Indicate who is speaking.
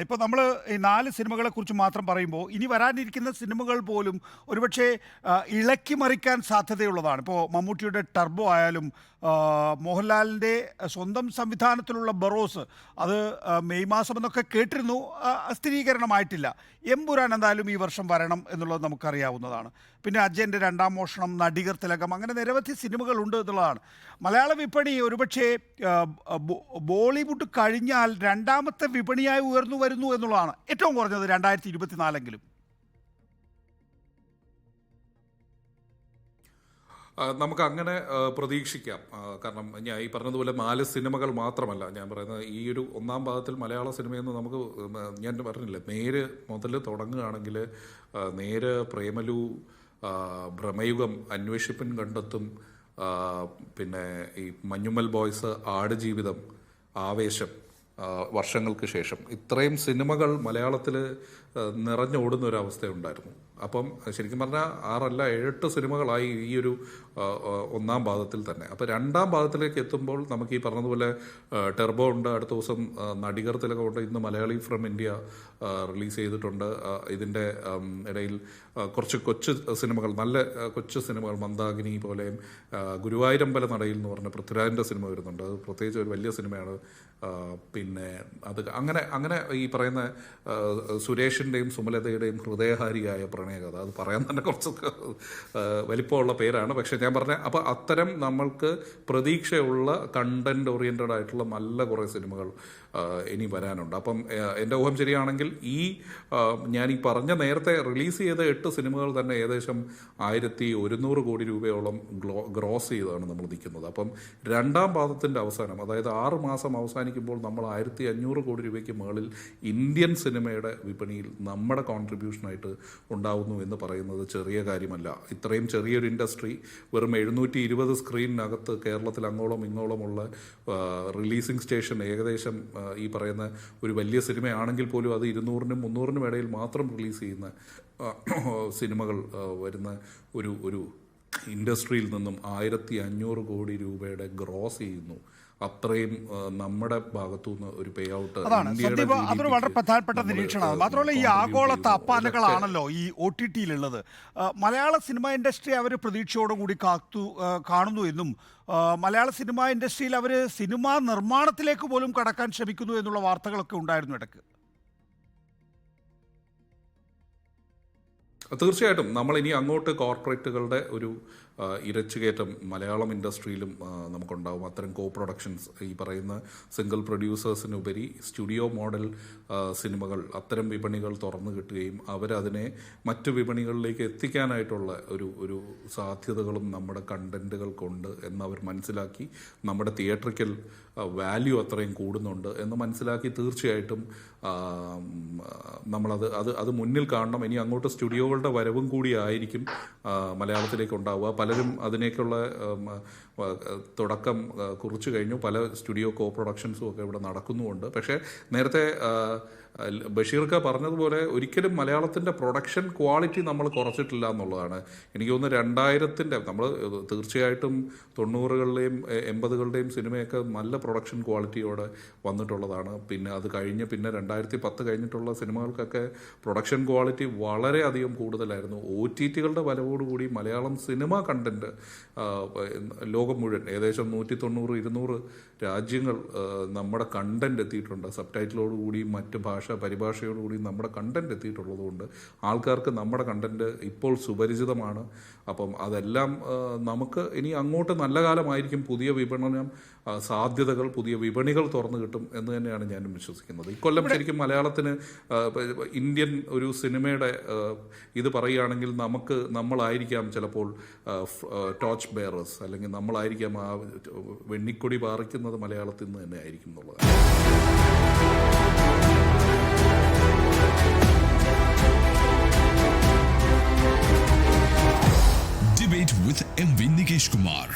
Speaker 1: ഇപ്പോൾ നമ്മൾ ഈ നാല് സിനിമകളെ കുറിച്ച് മാത്രം പറയുമ്പോൾ ഇനി വരാനിരിക്കുന്ന സിനിമകൾ പോലും ഒരുപക്ഷെ ഇളക്കി മറിക്കാൻ സാധ്യതയുള്ളതാണ്. ഇപ്പോൾ മമ്മൂട്ടിയുടെ ടർബോ ആയാലും മോഹൻലാലിന്റെ സ്വന്തം സംവിധാനത്തിലുള്ള ബറോസ് അത് മെയ് മാസം എന്നൊക്കെ കേട്ടിരുന്നു സ്ഥിരീകരണമായിട്ടില്ല. എമ്പുരാൻ എന്തായാലും ഈ വർഷം വരണം എന്നുള്ളത് നമുക്കറിയാവുന്നതാണ്. പിന്നെ അജയന്റെ രണ്ടാം മോഷണം നടികർ തിലകം അങ്ങനെ നിരവധി സിനിമകളുണ്ട് എന്നുള്ളതാണ്. മലയാള വിപണി ഒരുപക്ഷെ ബോളിവുഡ് കഴിഞ്ഞാൽ രണ്ടാമത്തെ വിപണിയായി ഉയർന്നു വരുന്നു എന്നുള്ളതാണ് ഏറ്റവും കുറഞ്ഞത് രണ്ടായിരത്തി ഇരുപത്തിനാലെങ്കിലും
Speaker 2: നമുക്ക് അങ്ങനെ പ്രതീക്ഷിക്കാം. കാരണം ഞാൻ ഈ പറഞ്ഞതുപോലെ നാല് സിനിമകൾ മാത്രമല്ല. ഞാൻ പറയുന്നത് ഈ ഒരു ഒന്നാം ഭാഗത്തിൽ മലയാള സിനിമയെന്ന് നമുക്ക് ഞാൻ പറഞ്ഞില്ല നേര് മുതൽ തുടങ്ങുകയാണെങ്കിൽ നേര് പ്രേമലു ഭ്രമയുഗം അന്വേഷിപ്പൻ കണ്ടെത്തും പിന്നെ ഈ മഞ്ഞുമ്മൽ ബോയ്സ് ആടുജീവിതം ആവേശം വർഷങ്ങൾക്ക് ശേഷം. ഇത്രയും സിനിമകൾ മലയാളത്തിൽ നിറഞ്ഞോടുന്ന ഒരു അവസ്ഥയുണ്ടായിരുന്നു. അപ്പം ശരിക്കും പറഞ്ഞാൽ ആറല്ല ഏഴെട്ട് സിനിമകളായി ഈ ഒരു ഒന്നാം പാദത്തിൽ തന്നെ. അപ്പം രണ്ടാം പാദത്തിലേക്ക് എത്തുമ്പോൾ നമുക്ക് ഈ പറഞ്ഞതുപോലെ ടെർബോ ഉണ്ട് അടുത്ത ദിവസം നടികർ തിലകമുണ്ട് ഇന്ന് മലയാളി ഫ്രം ഇന്ത്യ റിലീസ് ചെയ്തിട്ടുണ്ട്. ഇതിന്റെ ഇടയിൽ കുറച്ച് കൊച്ചു സിനിമകൾ നല്ല കൊച്ചു സിനിമകൾ മന്ദാകിനി പോലെയും ഗുരുവായൂരമ്പല നടയിൽ എന്ന് പറഞ്ഞ പൃഥ്വിരാജിന്റെ സിനിമ വരുന്നുണ്ട്. അത് പ്രത്യേകിച്ച് ഒരു വലിയ സിനിമയാണ്. പിന്നെ അത് അങ്ങനെ അങ്ങനെ ഈ പറയുന്ന സുരേഷിന്റെയും സുമലതയുടെയും ഹൃദയഹാരിയായ പ്രണയകഥ. അത് പറയാൻ തന്നെ കുറച്ച് ആ, വലിപ്പമുള്ള പേരാണ്. പക്ഷേ ഞാൻ പറഞ്ഞ അപ്പോൾ അത്തരം നമ്മൾക്ക് പ്രതീക്ഷയുള്ള കണ്ടന്റ് ഓറിയന്റഡ് ആയിട്ടുള്ള നല്ല കുറേ സിനിമകൾ ഇനി വരാനുണ്ട്. അപ്പം എന്റെ ഊഹം ശരിയാണെങ്കിൽ ഈ ഞാൻ ഈ പറഞ്ഞ നേരത്തെ റിലീസ് ചെയ്ത എട്ട് സിനിമകൾ തന്നെ ഏകദേശം ആയിരത്തി ഒരുന്നൂറ് കോടി രൂപയോളം ഗ്രോസ് ചെയ്താണ് നമ്മൾ നിൽക്കുന്നത്. അപ്പം രണ്ടാം പാദത്തിന്റെ അവസാനം അതായത് ആറ് മാസം അവസാനിക്കുമ്പോൾ നമ്മൾ ആയിരത്തി അഞ്ഞൂറ് കോടി രൂപയ്ക്ക് മുകളിൽ ഇന്ത്യൻ സിനിമയുടെ വിപണിയിൽ നമ്മുടെ കോൺട്രിബ്യൂഷനായിട്ട് ഉണ്ടാവുന്നു എന്ന് പറയുന്നത് ചെറിയ കാര്യമല്ല. ഇത്രയും ചെറിയൊരു ഇൻഡസ്ട്രി വെറും എഴുന്നൂറ്റി ഇരുപത് സ്ക്രീനിനകത്ത് കേരളത്തിൽ അങ്ങോളം ഇങ്ങോളമുള്ള റിലീസിംഗ് സ്റ്റേഷൻ ഏകദേശം ഈ പറയുന്ന ഒരു വലിയ സിനിമയാണെങ്കിൽ പോലും അത് ഇരുന്നൂറിനും മുന്നൂറിനും ഇടയിൽ മാത്രം റിലീസ് ചെയ്യുന്ന സിനിമകൾ വരുന്ന ഒരു ഒരു ഇൻഡസ്ട്രിയിൽ നിന്നും ആയിരത്തി അഞ്ഞൂറ് കോടി രൂപയുടെ ഗ്രോസ് ചെയ്യുന്നു. അത്രയും നമ്മുടെ ഭാഗത്തു നിന്ന് ഒരു പേ ഔട്ട്
Speaker 1: അതാണ്. അതൊരു വളരെ പ്രധാനപ്പെട്ട നിരീക്ഷണമാണ്. മാത്രമല്ല ഈ ആഗോള താപ്പാനകളാണല്ലോ ഈ ഒ ടി ടിയിലുള്ളത് മലയാള സിനിമ ഇൻഡസ്ട്രി അവർ പ്രതീക്ഷയോടും കൂടി കാത്തു കാണുന്നു എന്നും മലയാള സിനിമ ഇൻഡസ്ട്രിയിൽ അവർ സിനിമാ നിർമ്മാണത്തിലേക്ക് പോലും കടക്കാൻ ശ്രമിക്കുന്നു എന്നുള്ള വാർത്തകളൊക്കെ ഉണ്ടായിരുന്നു ഇടയ്ക്ക്.
Speaker 2: തീർച്ചയായിട്ടും. നമ്മൾ ഇനി അങ്ങോട്ട് കോർപ്പറേറ്റുകളുടെ ഒരു ഇരച്ചുകയറ്റം മലയാളം ഇൻഡസ്ട്രിയിലും നമുക്കുണ്ടാവും. അത്തരം കോ പ്രൊഡക്ഷൻസ് ഈ പറയുന്ന സിംഗിൾ പ്രൊഡ്യൂസേഴ്സിനുപരി സ്റ്റുഡിയോ മോഡൽ സിനിമകൾ അത്തരം വിപണികൾ തുറന്നു കിട്ടുകയും അവരതിനെ മറ്റു വിപണികളിലേക്ക് എത്തിക്കാനായിട്ടുള്ള ഒരു ഒരു സാധ്യതകളും നമ്മുടെ കണ്ടന്റുകൾക്കുണ്ട് എന്നവർ മനസ്സിലാക്കി നമ്മുടെ തിയേറ്ററിക്കൽ വാല്യൂ അത്രയും കൂടുന്നുണ്ട് എന്ന് മനസ്സിലാക്കി തീർച്ചയായിട്ടും നമ്മളത് അത് അത് മുന്നിൽ കാണണം. ഇനി അങ്ങോട്ട് സ്റ്റുഡിയോകളുടെ വരവും കൂടി ആയിരിക്കും ആ, മലയാളത്തിലേക്ക് ഉണ്ടാവുക. പലരും അതിനേക്കുള്ള തുടക്കം കുറിച്ചു കഴിഞ്ഞു. പല സ്റ്റുഡിയോ കോ പ്രൊഡക്ഷൻസും ഒക്കെ ഇവിടെ നടക്കുന്നുമുണ്ട്. പക്ഷേ നേരത്തെ ബഷീർക്ക പറഞ്ഞതുപോലെ ഒരിക്കലും മലയാളത്തിന്റെ പ്രൊഡക്ഷൻ ക്വാളിറ്റി നമ്മൾ കുറച്ചിട്ടില്ല എന്നുള്ളതാണ്. എനിക്ക് തോന്നുന്നു രണ്ടായിരത്തിന്റെ നമ്മൾ തീർച്ചയായിട്ടും തൊണ്ണൂറുകളുടെയും എൺപതുകളുടെയും സിനിമയൊക്കെ നല്ല പ്രൊഡക്ഷൻ ക്വാളിറ്റിയോടെ വന്നിട്ടുള്ളതാണ്. പിന്നെ അത് കഴിഞ്ഞ് പിന്നെ രണ്ടായിരത്തി പത്ത് കഴിഞ്ഞിട്ടുള്ള സിനിമകൾക്കൊക്കെ പ്രൊഡക്ഷൻ ക്വാളിറ്റി വളരെയധികം കൂടുതലായിരുന്നു. ഒ ടി ടികളുടെ വരവോടുകൂടി മലയാളം സിനിമ കണ്ടന്റ് ലോകം മുഴുവൻ ഏകദേശം നൂറ്റി തൊണ്ണൂറ് ഇരുന്നൂറ് രാജ്യങ്ങൾ നമ്മുടെ കണ്ടന്റ് എത്തിയിട്ടുണ്ട്. സബ് ടൈറ്റിലോടുകൂടി മറ്റ് ഭാഷ പരിഭാഷയോടുകൂടി നമ്മുടെ കണ്ടന്റ് എത്തിയിട്ടുള്ളതുകൊണ്ട് ആൾക്കാർക്ക് നമ്മുടെ കണ്ടന്റ് ഇപ്പോൾ സുപരിചിതമാണ്. അപ്പം അതെല്ലാം നമുക്ക് ഇനി അങ്ങോട്ട് നല്ല കാലമായിരിക്കും പുതിയ വിപണനം സാധ്യതകൾ പുതിയ വിപണികൾ തുറന്നു കിട്ടും എന്ന് തന്നെയാണ് ഞാനും വിശ്വസിക്കുന്നത്. ഇക്കൊല്ലം ശരിക്കും മലയാളത്തിന് ഇന്ത്യൻ ഒരു സിനിമയുടെ ഇത് പറയുകയാണെങ്കിൽ നമുക്ക് നമ്മളായിരിക്കാം ചിലപ്പോൾ ടോച്ച് ബെയറേഴ്സ് അല്ലെങ്കിൽ നമ്മളായിരിക്കാം ആ വെണ്ണിക്കൊടി പാറിക്കുന്നത് മലയാളത്തിൽ നിന്ന് തന്നെ ആയിരിക്കും എന്നുള്ളത്
Speaker 3: ராகேஷ்குமார்